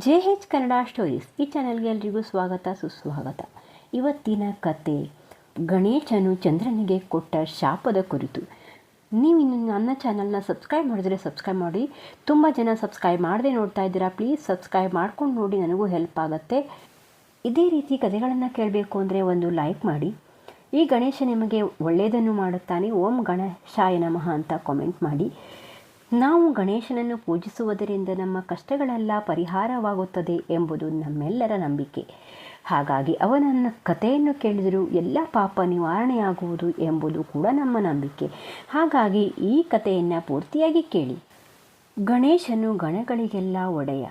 J ಹೆಚ್ Kannada stories ಈ ಚಾನಲ್ಗೆ ಎಲ್ರಿಗೂ ಸ್ವಾಗತ, ಸುಸ್ವಾಗತ. ಇವತ್ತಿನ ಕತೆ, ಗಣೇಶನು ಚಂದ್ರನಿಗೆ ಕೊಟ್ಟ ಶಾಪದ ಕುರಿತು. ನೀವು ಇನ್ನು ನನ್ನ ಚಾನಲ್ನ ಸಬ್ಸ್ಕ್ರೈಬ್ ಮಾಡಿದರೆ ಸಬ್ಸ್ಕ್ರೈಬ್ ಮಾಡಿ. ತುಂಬ ಜನ ಸಬ್ಸ್ಕ್ರೈಬ್ ಮಾಡದೆ ನೋಡ್ತಾ ಇದ್ದೀರಾ, ಪ್ಲೀಸ್ ಸಬ್ಸ್ಕ್ರೈಬ್ ಮಾಡ್ಕೊಂಡು ನೋಡಿ, ನನಗೂ ಹೆಲ್ಪ್ ಆಗುತ್ತೆ. ಇದೇ ರೀತಿ ಕಥೆಗಳನ್ನು ಕೇಳಬೇಕು ಅಂದರೆ ಒಂದು ಲೈಕ್ ಮಾಡಿ. ಈ ಗಣೇಶ ನಿಮಗೆ ಒಳ್ಳೆಯದನ್ನು ಮಾಡುತ್ತಾನೆ, ಓಂ ಗಣೇಶಾಯ ನಮಃ ಅಂತ ಕಾಮೆಂಟ್ ಮಾಡಿ. ನಾವು ಗಣೇಶನನ್ನು ಪೂಜಿಸುವುದರಿಂದ ನಮ್ಮ ಕಷ್ಟಗಳೆಲ್ಲ ಪರಿಹಾರವಾಗುತ್ತದೆ ಎಂಬುದು ನಮ್ಮೆಲ್ಲರ ನಂಬಿಕೆ. ಹಾಗಾಗಿ ಅವನನ್ನು ಕಥೆಯನ್ನು ಕೇಳಿದರೂ ಎಲ್ಲ ಪಾಪ ನಿವಾರಣೆಯಾಗುವುದು ಎಂಬುದು ಕೂಡ ನಮ್ಮ ನಂಬಿಕೆ. ಹಾಗಾಗಿ ಈ ಕಥೆಯನ್ನು ಪೂರ್ತಿಯಾಗಿ ಕೇಳಿ. ಗಣೇಶನು ಗಣಗಳಿಗೆಲ್ಲ ಒಡೆಯ.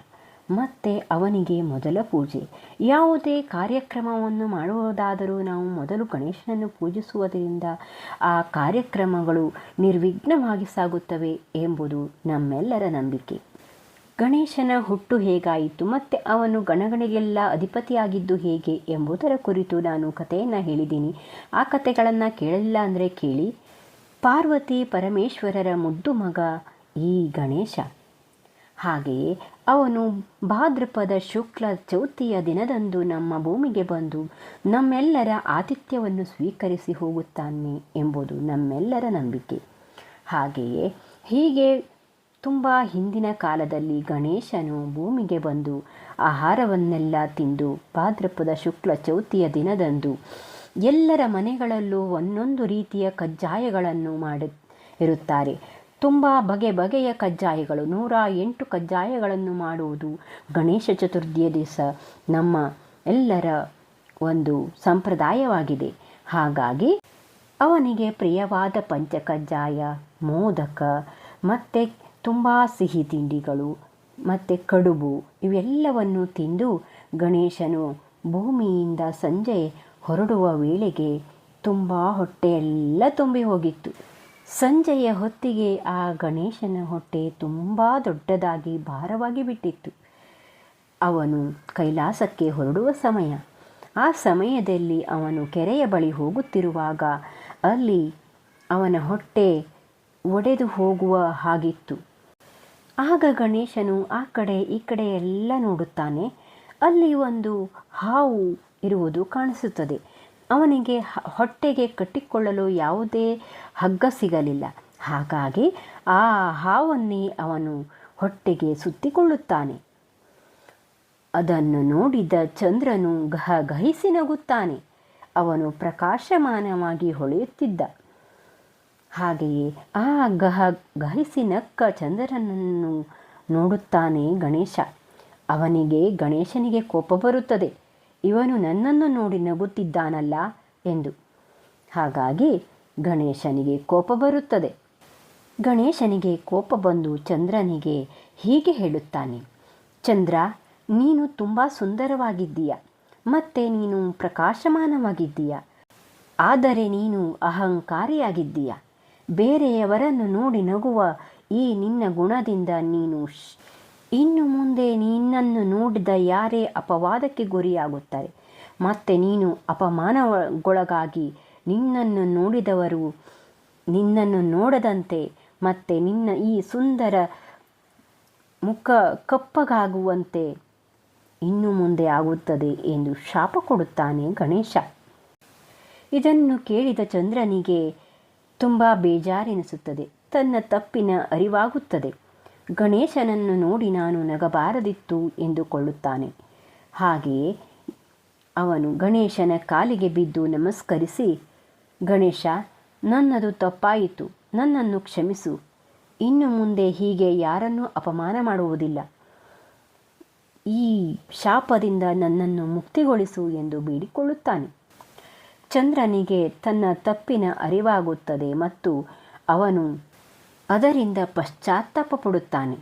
ಮತ್ತು ಅವನಿಗೆ ಮೊದಲ ಪೂಜೆ. ಯಾವುದೇ ಕಾರ್ಯಕ್ರಮವನ್ನು ಮಾಡುವುದಾದರೂ ನಾವು ಮೊದಲು ಗಣೇಶನನ್ನು ಪೂಜಿಸುವುದರಿಂದ ಆ ಕಾರ್ಯಕ್ರಮಗಳು ನಿರ್ವಿಘ್ನವಾಗಿ ಸಾಗುತ್ತವೆ ಎಂಬುದು ನಮ್ಮೆಲ್ಲರ ನಂಬಿಕೆ. ಗಣೇಶನ ಹುಟ್ಟು ಹೇಗಾಯಿತು ಮತ್ತು ಅವನು ಗಣಗಳಿಗೆಲ್ಲ ಅಧಿಪತಿಯಾಗಿದ್ದು ಹೇಗೆ ಎಂಬುದರ ಕುರಿತು ನಾನು ಕಥೆಯನ್ನು ಹೇಳಿದ್ದೀನಿ. ಆ ಕಥೆಗಳನ್ನು ಕೇಳಲಿಲ್ಲ ಅಂದರೆ ಕೇಳಿ. ಪಾರ್ವತಿ ಪರಮೇಶ್ವರರ ಮುದ್ದು ಮಗ ಈ ಗಣೇಶ. ಹಾಗೆಯೇ ಅವನು ಭಾದ್ರಪದ ಶುಕ್ಲ ಚೌತಿಯ ದಿನದಂದು ನಮ್ಮ ಭೂಮಿಗೆ ಬಂದು ನಮ್ಮೆಲ್ಲರ ಆತಿಥ್ಯವನ್ನು ಸ್ವೀಕರಿಸಿ ಹೋಗುತ್ತಾನೆ ಎಂಬುದು ನಮ್ಮೆಲ್ಲರ ನಂಬಿಕೆ. ಹಾಗೆಯೇ ಹೀಗೆ ತುಂಬ ಹಿಂದಿನ ಕಾಲದಲ್ಲಿ ಗಣೇಶನು ಭೂಮಿಗೆ ಬಂದು ಆಹಾರವನ್ನೆಲ್ಲ ತಿಂದು ಭಾದ್ರಪದ ಶುಕ್ಲ ಚೌತಿಯ ದಿನದಂದು ಎಲ್ಲರ ಮನೆಗಳಲ್ಲೂ ಒಂದೊಂದು ರೀತಿಯ ಕಜ್ಜಾಯಗಳನ್ನು ಮಾಡಿ ಇರುತ್ತಾರೆ. ತುಂಬ ಬಗೆ ಬಗೆಯ ಕಜ್ಜಾಯಗಳು, ನೂರ ಎಂಟು ಕಜ್ಜಾಯಗಳನ್ನು ಮಾಡುವುದು ಗಣೇಶ ಚತುರ್ಥಿಯ ದಿವಸ. ನಮ್ಮ ಎಲ್ಲರ ಒಂದು ಸಂಪ್ರದಾಯವಾಗಿದೆ. ಹಾಗಾಗಿ ಅವನಿಗೆ ಪ್ರಿಯವಾದ ಪಂಚಕಜ್ಜಾಯ ಮೋದಕ, ಮತ್ತು ತುಂಬ ಸಿಹಿ ತಿಂಡಿಗಳು, ಮತ್ತು ಕಡುಬು ಇವೆಲ್ಲವನ್ನು ತಿಂದು ಗಣೇಶನು ಭೂಮಿಯಿಂದ ಸಂಜೆ ಹೊರಡುವ ವೇಳೆಗೆ ತುಂಬ ಹೊಟ್ಟೆಯೆಲ್ಲ ತುಂಬಿ ಹೋಗಿತ್ತು. ಸಂಜೆಯ ಹೊತ್ತಿಗೆ ಆ ಗಣೇಶನ ಹೊಟ್ಟೆ ತುಂಬ ದೊಡ್ಡದಾಗಿ ಭಾರವಾಗಿ ಬಿಟ್ಟಿತ್ತು. ಅವನು ಕೈಲಾಸಕ್ಕೆ ಹೊರಡುವ ಸಮಯ. ಆ ಸಮಯದಲ್ಲಿ ಅವನು ಕೆರೆಯ ಬಳಿ ಹೋಗುತ್ತಿರುವಾಗ ಅಲ್ಲಿ ಅವನ ಹೊಟ್ಟೆ ಒಡೆದು ಹೋಗುವ ಹಾಗಿತ್ತು. ಆಗ ಗಣೇಶನು ಆ ಕಡೆ ಈ ಕಡೆ ಎಲ್ಲ ನೋಡುತ್ತಾನೆ. ಅಲ್ಲಿ ಒಂದು ಹಾವು ಇರುವುದು ಕಾಣಿಸುತ್ತದೆ. ಅವನಿಗೆ ಹೊಟ್ಟೆಗೆ ಕಟ್ಟಿಕೊಳ್ಳಲು ಯಾವುದೇ ಹಗ್ಗ ಸಿಗಲಿಲ್ಲ. ಹಾಗಾಗಿ ಆ ಹಾವನ್ನೇ ಅವನು ಹೊಟ್ಟೆಗೆ ಸುತ್ತಿಕೊಳ್ಳುತ್ತಾನೆ. ಅದನ್ನು ನೋಡಿದ ಚಂದ್ರನು ಗಹ ಗಹಿಸಿ ನಗುತ್ತಾನೆ. ಅವನು ಪ್ರಕಾಶಮಾನವಾಗಿ ಹೊಳೆಯುತ್ತಿದ್ದ. ಹಾಗೆಯೇ ಆ ಗಹ ಗಹಿಸಿ ನಕ್ಕ ಚಂದ್ರನನ್ನು ನೋಡುತ್ತಾನೆ ಗಣೇಶ. ಅವನಿಗೆ ಗಣೇಶನಿಗೆ ಕೋಪ ಬರುತ್ತದೆ. ಇವನು ನನ್ನನ್ನು ನೋಡಿ ನಗುತ್ತಿದ್ದಾನಲ್ಲ ಎಂದು. ಹಾಗಾಗಿ ಗಣೇಶನಿಗೆ ಕೋಪ ಬರುತ್ತದೆ. ಗಣೇಶನಿಗೆ ಕೋಪ ಬಂದು ಚಂದ್ರನಿಗೆ ಹೀಗೆ ಹೇಳುತ್ತಾನೆ, ಚಂದ್ರ, ನೀನು ತುಂಬ ಸುಂದರವಾಗಿದ್ದೀಯ, ಮತ್ತೆ ನೀನು ಪ್ರಕಾಶಮಾನವಾಗಿದ್ದೀಯ, ಆದರೆ ನೀನು ಅಹಂಕಾರಿಯಾಗಿದ್ದೀಯ. ಬೇರೆಯವರನ್ನು ನೋಡಿ ನಗುವ ಈ ನಿನ್ನ ಗುಣದಿಂದ ನೀನು ಇನ್ನು ಮುಂದೆ ನಿನ್ನನ್ನು ನೋಡಿದ ಯಾರೇ ಅಪವಾದಕ್ಕೆ ಗುರಿಯಾಗುತ್ತಾರೆ. ಮತ್ತೆ ನೀನು ಅಪಮಾನಗೊಳಗಾಗಿ ನಿನ್ನನ್ನು ನೋಡಿದವರು ನಿನ್ನನ್ನು ನೋಡದಂತೆ, ಮತ್ತೆ ನಿನ್ನ ಈ ಸುಂದರ ಮುಖ ಕಪ್ಪಗಾಗುವಂತೆ ಇನ್ನು ಮುಂದೆ ಆಗುತ್ತದೆ ಎಂದು ಶಾಪ ಕೊಡುತ್ತಾನೆ ಗಣೇಶ. ಇದನ್ನು ಕೇಳಿದ ಚಂದ್ರನಿಗೆ ತುಂಬ ಬೇಜಾರೆನಿಸುತ್ತದೆ. ತನ್ನ ತಪ್ಪಿನ ಅರಿವಾಗುತ್ತದೆ. ಗಣೇಶನನ್ನು ನೋಡಿ ನಾನು ನಗಬಾರದಿತ್ತು ಎಂದುಕೊಳ್ಳುತ್ತಾನೆ. ಹಾಗೆಯೇ ಅವನು ಗಣೇಶನ ಕಾಲಿಗೆ ಬಿದ್ದು ನಮಸ್ಕರಿಸಿ, ಗಣೇಶ, ನನ್ನದು ತಪ್ಪಾಯಿತು, ನನ್ನನ್ನು ಕ್ಷಮಿಸು. ಇನ್ನು ಮುಂದೆ ಹೀಗೆ ಯಾರನ್ನೂ ಅಪಮಾನ ಮಾಡುವುದಿಲ್ಲ. ಈ ಶಾಪದಿಂದ ನನ್ನನ್ನು ಮುಕ್ತಿಗೊಳಿಸು ಎಂದು ಬೇಡಿಕೊಳ್ಳುತ್ತಾನೆ. ಚಂದ್ರನಿಗೆ ತನ್ನ ತಪ್ಪಿನ ಅರಿವಾಗುತ್ತದೆ ಮತ್ತು ಅವನು ಅದರಿಂದ ಪಶ್ಚಾತ್ತಾಪ ಪಡುತ್ತಾನೆ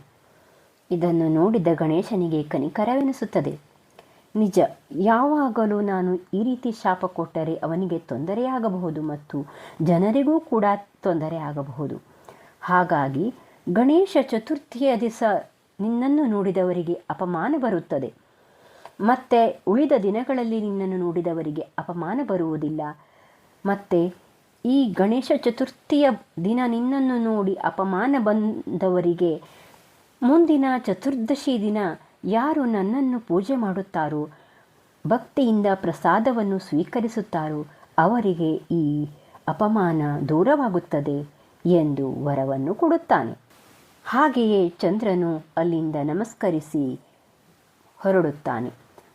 ಇದನ್ನು ನೋಡಿದ ಗಣೇಶನಿಗೆ ಕನಿಕರವೆನಿಸುತ್ತದೆ. ನಿಜ, ಯಾವಾಗಲೂ ನಾನು ಈ ರೀತಿ ಶಾಪ ಕೊಟ್ಟರೆ ಅವನಿಗೆ ತೊಂದರೆಯಾಗಬಹುದು ಮತ್ತು ಜನರಿಗೂ ಕೂಡ ತೊಂದರೆಯಾಗಬಹುದು. ಹಾಗಾಗಿ ಗಣೇಶ ಚತುರ್ಥಿಯ ದಿವಸ ನಿನ್ನನ್ನು ನೋಡಿದವರಿಗೆ ಅಪಮಾನ ಬರುತ್ತದೆ. ಮತ್ತೆ ಉಳಿದ ದಿನಗಳಲ್ಲಿ ನಿನ್ನನ್ನು ನೋಡಿದವರಿಗೆ ಅಪಮಾನ ಬರುವುದಿಲ್ಲ. ಮತ್ತು ಈ ಗಣೇಶ ಚತುರ್ಥಿಯ ದಿನ ನಿನ್ನನ್ನು ನೋಡಿ ಅಪಮಾನ ಬಂದವರಿಗೆ ಮುಂದಿನ ಚತುರ್ದಶಿ ದಿನ ಯಾರು ನನ್ನನ್ನು ಪೂಜೆ ಮಾಡುತ್ತಾರೋ, ಭಕ್ತಿಯಿಂದ ಪ್ರಸಾದವನ್ನು ಸ್ವೀಕರಿಸುತ್ತಾರೋ, ಅವರಿಗೆ ಈ ಅಪಮಾನ ದೂರವಾಗುತ್ತದೆ ಎಂದು ವರವನ್ನು ಕೊಡುತ್ತಾನೆ. ಹಾಗೆಯೇ ಚಂದ್ರನು ಅಲ್ಲಿಂದ ನಮಸ್ಕರಿಸಿ ಹೊರಡುತ್ತಾನೆ.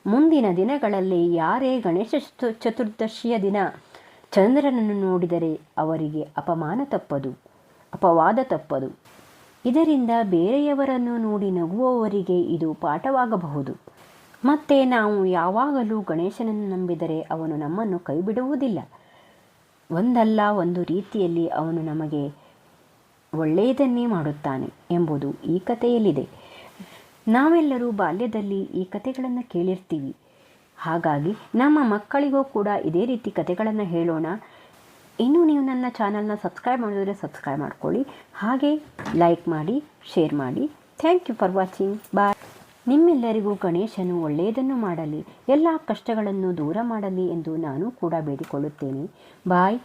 ಮುಂದಿನ ದಿನಗಳಲ್ಲಿ ಯಾರೇ ಗಣೇಶ ಚತು- ಚತುರ್ದಶಿಯ ದಿನ ಚಂದ್ರನನ್ನು ನೋಡಿದರೆ ಅವರಿಗೆ ಅಪಮಾನ ತಪ್ಪದು, ಅಪವಾದ ತಪ್ಪದು. ಇದರಿಂದ ಬೇರೆಯವರನ್ನು ನೋಡಿ ನಗುವವರಿಗೆ ಇದು ಪಾಠವಾಗಬಹುದು. ಮತ್ತೆ ನಾವು ಯಾವಾಗಲೂ ಗಣೇಶನನ್ನು ನಂಬಿದರೆ ಅವನು ನಮ್ಮನ್ನು ಕೈಬಿಡುವುದಿಲ್ಲ. ಒಂದಲ್ಲ, ಒಂದು ರೀತಿಯಲ್ಲಿ ಅವನು ನಮಗೆ ಒಳ್ಳೆಯದನ್ನೇ ಮಾಡುತ್ತಾನೆ ಎಂಬುದು ಈ ಕಥೆಯಲ್ಲಿದೆ. ನಾವೆಲ್ಲರೂ ಬಾಲ್ಯದಲ್ಲಿ ಈ ಕಥೆಗಳನ್ನು ಕೇಳಿರ್ತೀವಿ. ಹಾಗಾಗಿ ನಮ್ಮ ಮಕ್ಕಳಿಗೂ ಕೂಡ ಇದೇ ರೀತಿ ಕಥೆಗಳನ್ನು ಹೇಳೋಣ. ಇನ್ನೂ ನೀವು ನನ್ನ ಚಾನಲ್ನ ಸಬ್ಸ್ಕ್ರೈಬ್ ಮಾಡಿದರೆ ಸಬ್ಸ್ಕ್ರೈಬ್ ಮಾಡ್ಕೊಳ್ಳಿ. ಹಾಗೆ ಲೈಕ್ ಮಾಡಿ ಶೇರ್ ಮಾಡಿ. Thank you for watching bye ನಿಮ್ಮೆಲ್ಲರಿಗೂ ಗಣೇಶನು ಒಳ್ಳೆಯದನ್ನು ಮಾಡಲಿ, ಎಲ್ಲ ಕಷ್ಟಗಳನ್ನು ದೂರ ಮಾಡಲಿ ಎಂದು ನಾನು ಕೂಡ ಬೇಡಿಕೊಳ್ಳುತ್ತೇನೆ. ಬಾಯ್